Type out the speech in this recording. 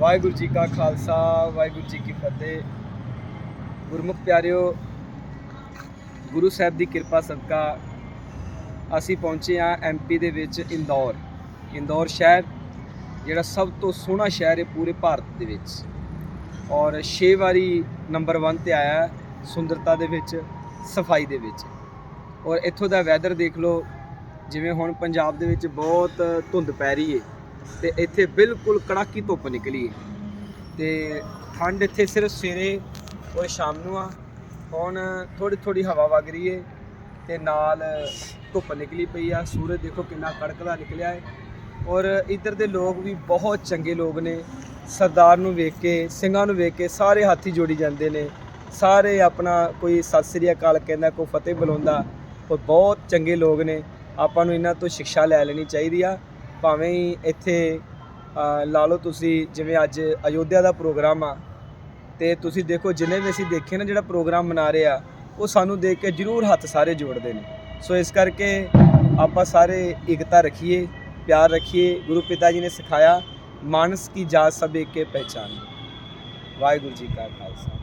ਵਾਹਿਗੁਰੂ ਜੀ ਕਾ ਖਾਲਸਾ, ਵਾਹਿਗੁਰੂ ਜੀ ਕੀ ਫਤਿਹ। ਗੁਰਮੁਖ ਪਿਆਰਿਓ, ਗੁਰੂ ਸਾਹਿਬ ਦੀ ਕਿਰਪਾ ਸਦਕਾ ਅਸੀਂ ਪਹੁੰਚੇ ਆ ਐਮਪੀ ਦੇ ਵਿੱਚ ਇੰਦੌਰ। ਇੰਦੌਰ ਸ਼ਹਿਰ, ਜਿਹੜਾ ਸਭ ਤੋਂ ਸੋਹਣਾ ਸ਼ਹਿਰ ਹੈ ਪੂਰੇ ਭਾਰਤ ਦੇ ਵਿੱਚ। ਔਰ 6 ਵਾਰੀ ਨੰਬਰ 1 ਤੇ ਆਇਆ ਸੁੰਦਰਤਾ ਦੇ ਵਿੱਚ, ਸਫ਼ਾਈ ਦੇ ਵਿੱਚ। ਔਰ ਇੱਥੋਂ ਦਾ ਵੈਦਰ ਦੇਖ ਲਓ, ਜਿਵੇਂ ਹੁਣ ਪੰਜਾਬ ਦੇ ਵਿੱਚ ਬਹੁਤ ਧੁੰਦ ਪੈ ਰਹੀ ਹੈ। ਤੇ ਇੱਥੇ ਬਿਲਕੁਲ ਕੜਾਕੀ ਧੁੱਪ ਨਿਕਲੀ ਹੈ। ਤੇ ਠੰਡ ਇੱਥੇ ਸਿਰਫ ਸਵੇਰੇ ਔਰ ਸ਼ਾਮ ਨੂੰ ਆ। ਹੁਣ ਥੋੜੀ ਥੋੜੀ ਹਵਾ ਵਗ ਰਹੀ ਹੈ ਤੇ ਨਾਲ ਧੁੱਪ ਨਿਕਲੀ ਪਈ ਆ। ਸੂਰਜ ਦੇਖੋ ਕਿੰਨਾ ਕੜਕਦਾ ਨਿਕਲਿਆ ਹੈ। ਔਰ ਇੱਧਰ ਦੇ ਲੋਕ ਵੀ ਬਹੁਤ ਚੰਗੇ ਲੋਕ ਨੇ। ਸਰਦਾਰ ਨੂੰ ਵੇਖ ਕੇ, ਸਿੰਘਾਂ ਨੂੰ ਵੇਖ ਕੇ ਸਾਰੇ ਹਾਥੀ ਜੋੜੀ ਜਾਂਦੇ ਨੇ। ਸਾਰੇ ਆਪਣਾ ਕੋਈ ਸਤਿ ਸ੍ਰੀ ਅਕਾਲ ਕਹਿੰਦਾ, ਕੋਈ ਫਤਿਹ ਬੁਲਾਉਂਦਾ। ਔਰ ਬਹੁਤ ਚੰਗੇ ਲੋਕ ਨੇ। ਆਪਾਂ ਨੂੰ ਇਹਨਾਂ ਤੋਂ ਸਿੱਖਿਆ ਲੈ ਲੈਣੀ ਚਾਹੀਦੀ ਆ। ਭਾਵੇਂ ਹੀ ਇੱਥੇ ਲਾ ਲਓ ਤੁਸੀਂ ਜਿਵੇਂ ਅੱਜ ਅਯੋਧਿਆ ਦਾ ਪ੍ਰੋਗਰਾਮ ਆ, ਤੇ ਤੁਸੀਂ ਦੇਖੋ ਜਿੰਨੇ ਵੀ ਅਸੀਂ ਦੇਖੇ ਨਾ ਜਿਹੜਾ ਪ੍ਰੋਗਰਾਮ ਮਨਾ ਰਹੇ ਆ ਉਹ ਸਾਨੂੰ ਦੇਖ ਕੇ ਜ਼ਰੂਰ ਹੱਥ ਸਾਰੇ ਜੋੜਦੇ ਨੇ। ਸੋ ਇਸ ਕਰਕੇ ਆਪਾਂ ਸਾਰੇ ਇਕਤਾ ਰੱਖੀਏ, ਪਿਆਰ ਰੱਖੀਏ, ਗੁਰੂ ਪਿਤਾ ਜੀ ਨੇ ਸਿਖਾਇਆ, ਮਾਨਸ ਕੀ ਜਾਤ ਸਭ ਇੱਕ ਕੇ ਪਹਿਚਾਨ। ਵਾਹਿਗੁਰੂ ਜੀ ਕਾ ਖਾਲਸਾ।